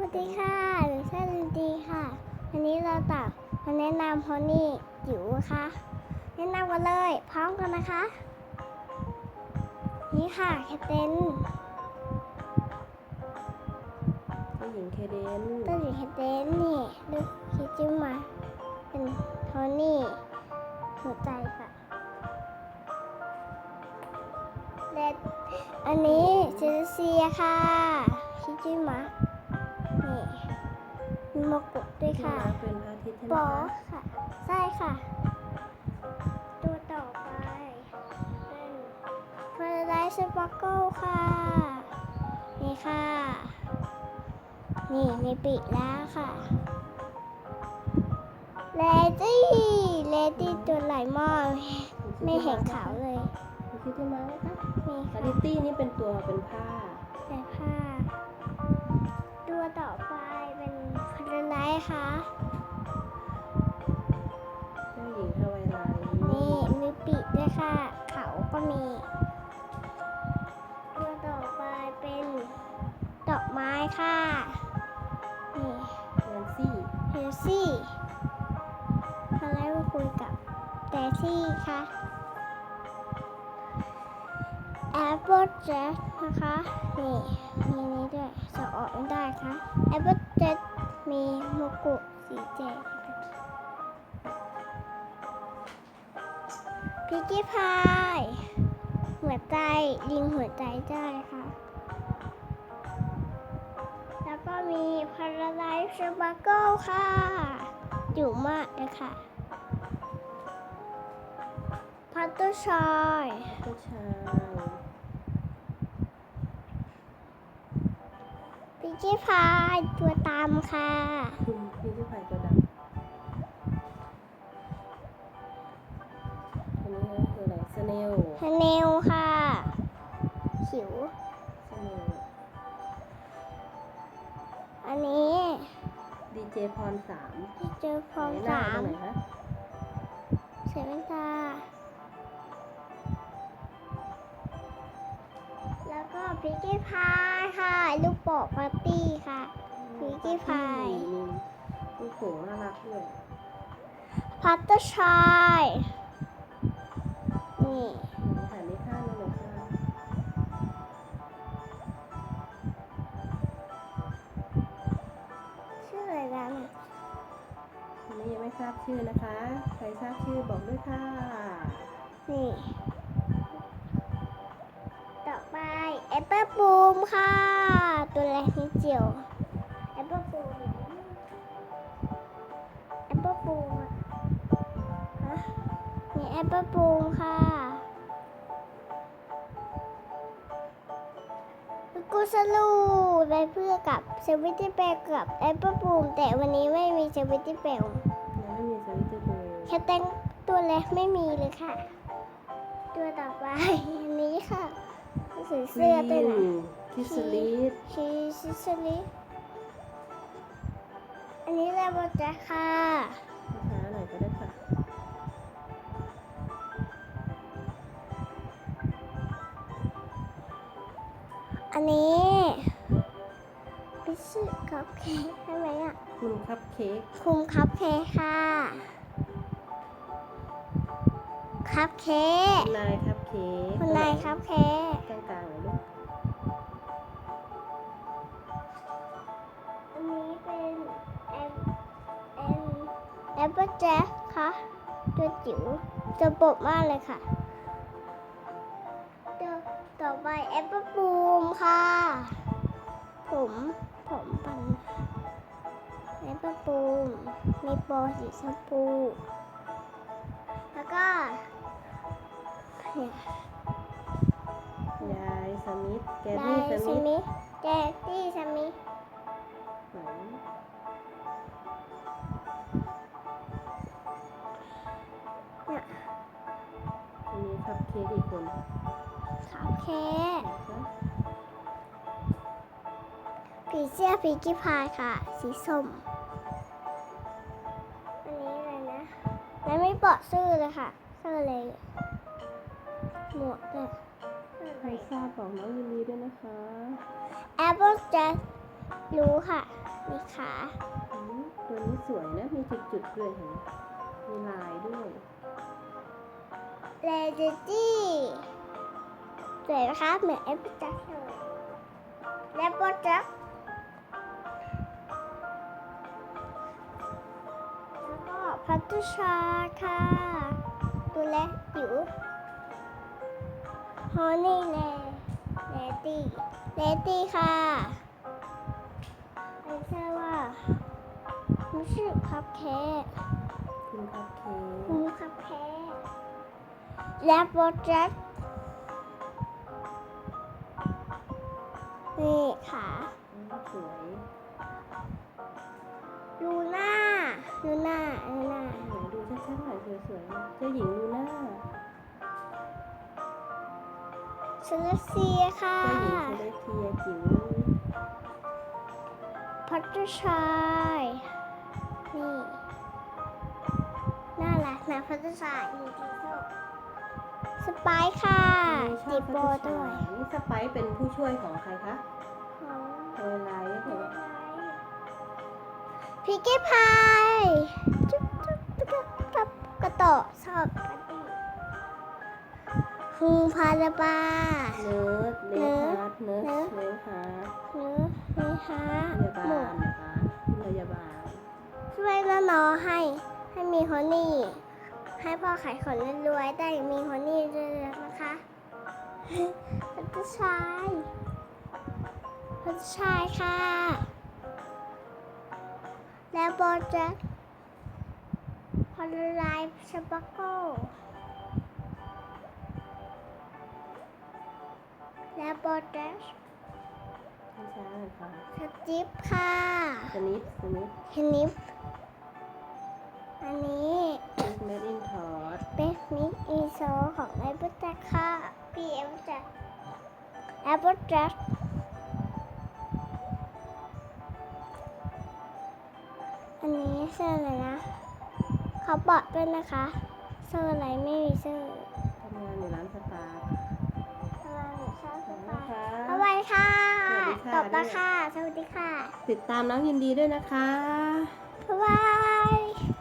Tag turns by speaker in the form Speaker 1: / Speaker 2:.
Speaker 1: วัสดีค่ะหนูชื่อลินดีค่ะ วันนี้เราต่างมาแนะนำพอนี่จิ๋วค่ะ แนะนำกันเลย พร้อมกันนะคะ นี่ค่ะแคทเต้น
Speaker 2: เจ้าหญิงเคเดน
Speaker 1: ต้นอยู่แคทเต้นนี่ดูคิดจิ้มมา เป็นโทนี่หัวใจค่ะและอันนี้เจลเซียค่ะคิดจิ้มมานี่ มีมงกุฎด้วยค่ะ
Speaker 2: ที่มาเป็นพระอาทิตย์ใช่ไหม
Speaker 1: ปอ
Speaker 2: คะ
Speaker 1: ค่ะ ใช่ค่ะ ตัวต่อไปเป็นฟาราไดสปาร์เกิลค่ะ นี่ค่ะ นี่มีปีกแล้วค่ะเลดี้เลดี้ตัวไหลหม้อไม่เห็นขาวเลย
Speaker 2: มีคิดที่มาไหมคะ
Speaker 1: มี
Speaker 2: อา
Speaker 1: ค่ะ
Speaker 2: ริตี้นี่เป็นตัวเป็นผ้า
Speaker 1: แต่ผ้า ตัวต่อไปเป็น ฟาราไดค่ะ
Speaker 2: เจ้าหญิงฮาวายไลท์
Speaker 1: นี่มีปีกด้วยค่ะ เขาก็มีตัวต่อไปเป็นดอกไม้ค่ะนี่
Speaker 2: แนนซี่
Speaker 1: เฮลซี่อะไรมาคุยกับแต่ที่ค่ะแอปเปิลเจ็นะคะ นี่มีนี้ด้วยจะออกไม่ได้ค่ะแอปเปิลเจ็ มีมงกุฎสีแดงพิกกี้พาย หัวใจลิงหัวใจได้ค่ะ แล้วก็มีพาราไดซ์สปาร์เกิลค่ะอยู่มากเลยค่ะพัตเตอร์ชอย
Speaker 2: เจ้าชาย
Speaker 1: พิกกี้พายตัวตามค่ะ
Speaker 2: คุณพี่ที่ผ่านตัวดำอันนี้คืออะไรสเนล
Speaker 1: ฮเนลค่ะขิว
Speaker 2: สเนล
Speaker 1: อันนี้
Speaker 2: ดีเจพรสาม
Speaker 1: ที่เจอพร้อม
Speaker 2: ไหนหน้
Speaker 1: สาม
Speaker 2: ตรงไหนคะ
Speaker 1: เซเว่นตา ก็พิกกี้พายค่ะ ลูกโป่งปาร์ตี้ค่ะ พิกกี้พาย
Speaker 2: มีลูกโป่งน่ารักด้วย
Speaker 1: พัตเตอร์ชายนี่
Speaker 2: ถ่ายไม่ข้างเลยเลยค่ะ
Speaker 1: ชื่ออะไรนะเนี่ย
Speaker 2: อันนี้ยังไม่ทราบชื่อนะคะ ใครทราบชื่อบอกด้วยค่ะ
Speaker 1: นี่ ต่อไปแอปเปิลบูมค่ะ ตัวเล็กนิดเดียวแอปเปิลบูมแอปเปิลบูมอะฮะนี่แอปเปิลบูมค่ะกูสลูไปเพื่อกับเซวิตี้เปลกับแอปเปิลบูมแต่วันนี้ไม่มีเซวิตี้เปล
Speaker 2: ยังไม่มีสวิตเตอร์เบอร์
Speaker 1: แค่แต่งตัวเล็กไม่มีเลยค่ะ ตัวต่อไปอันนี้ค่ะ สีเสื้อตัวไหน
Speaker 2: คิสลีด
Speaker 1: ชีซิสลิอันนี้เลเวลแจ็คค่ะ
Speaker 2: ช้าหน่อยก็ได้ค่ะ
Speaker 1: อันนี้พิซซ่าคัพเค้กใช่ไหมอะ
Speaker 2: คุณคัพเค้ก
Speaker 1: คุมคัพเค้กค่ะคัพเค้ก
Speaker 2: คุณนายคัพเค้ก
Speaker 1: คุณนายคัพเค้ก
Speaker 2: กลางกลางๆเลยลูก
Speaker 1: อันนี้เป็นแอมแอมแอปเปิลแจ็คค่ะตัวจิ๋วตัวโปบมากเลยค่ะตัวต่อไปแอปเปิลบูมค่ะ ผมผมปันแอปเปิลบูมมีโปรสีชมพูแล้วก็เนี่ ย
Speaker 2: ยายสมิธแก
Speaker 1: ได
Speaker 2: บี้ส
Speaker 1: ส
Speaker 2: มิธ
Speaker 1: มิธแจตตี้สมิธ
Speaker 2: ไหน
Speaker 1: เนี่ย
Speaker 2: มีคัพเค้กอีกคน
Speaker 1: คัพเค้ก
Speaker 2: นะคะ
Speaker 1: ผีเสื้อผีกี้พายค่ะ สีส้ม อันนี้อะไรนะ แล้วไม่บอกชื่อเลยค่ะชื่อเลย หมวกเนี่ย
Speaker 2: ใครทราบบอกน้องยินดีด้วยนะคะ
Speaker 1: แอปเปิลจะรู้ค่ะ
Speaker 2: อ
Speaker 1: มีขา
Speaker 2: อืมตัวนี้สวยนะ มีจุดๆด้วยเห็นไหมมีลายด้วย
Speaker 1: เลเดจี้สวยนะคะเหมือนเอฟจักเลยและโปรจักแล้วก็พัตุชาค่ะ ตัวเล็กอยู่ ฮอนี่เลเลตี้เลตี้ค่ะไม่ใช่ว่าไม่ใช่คัพเค้ก
Speaker 2: คุณคัพเค้ก
Speaker 1: คุณคัพเค้กและโปรเจกต์นี่ค่ะ
Speaker 2: อืมสวย
Speaker 1: ลูน่าลูน่าลูน่า
Speaker 2: ไหนดูชัดๆหน่อยสวยๆนะเจ้าหญิงลูน่า
Speaker 1: เซเลสเซียค่ะ
Speaker 2: เจ้าหญิงเซเลสเทียจิ๋ว
Speaker 1: พัตเตอร์ชาย นี่ น่ารักนะพัตเตอร์ชายจริงๆสไปค์ค่ะ
Speaker 2: มีช
Speaker 1: ติ
Speaker 2: อบ
Speaker 1: โบด้วย
Speaker 2: นี่สไปซ์เป็นผู้ช่วยของใครคะ
Speaker 1: ของ
Speaker 2: โทยไลท์เหรอ
Speaker 1: พิกกี้พายจุ๊บจุ๊บจุ๊บจุ๊บกระโตะชอบ ปาร์ตี้ฮูพาราบา
Speaker 2: เนิร์ดเลสฮาร์ดเนิร์ด
Speaker 1: เนิร์ด
Speaker 2: เลฮาร์ด
Speaker 1: เนื้อเนื้อฮะ
Speaker 2: พยาบาลนะคะพยาบาล
Speaker 1: ช่วยน้องๆให้ให้มีฮันนี่ ให้พ่อขายของรวยๆได้มีฮันนี่ด้วยนะคะพัชชายพัชชายค่ะ แล้วโปรเจกต์พอลไลฟ์ชบักโก แล้วโปรเจกต์
Speaker 2: ช้าๆเลยค่ะ
Speaker 1: สจิปค่ะ
Speaker 2: สนิทสนิท
Speaker 1: เฮนิฟอันนี้
Speaker 2: เป็นเมดอินทอร์ด
Speaker 1: เป็นมิกอีโซของไอเบิลแจ็คค่ะพี่เอเบิลแจ็คแอปเปิลแจ็คอันนี้เสื้ออะไรนะเขาบอกด้วยนะคะ เสื้ออะไรไม่มีเสื้อ
Speaker 2: ทำงานอยู่ร้านสตาร์
Speaker 1: อะไรเสื้อ
Speaker 2: ขอบคุณ
Speaker 1: ส
Speaker 2: นะ
Speaker 1: บาย
Speaker 2: คะ
Speaker 1: สวัสดีค่ะ
Speaker 2: สวัสดีค่ะ
Speaker 1: ตบตาค่ะ สวัสดีค่ะ
Speaker 2: ติดตามน้องยินดีด้วยนะคะ
Speaker 1: บ๊ายบาย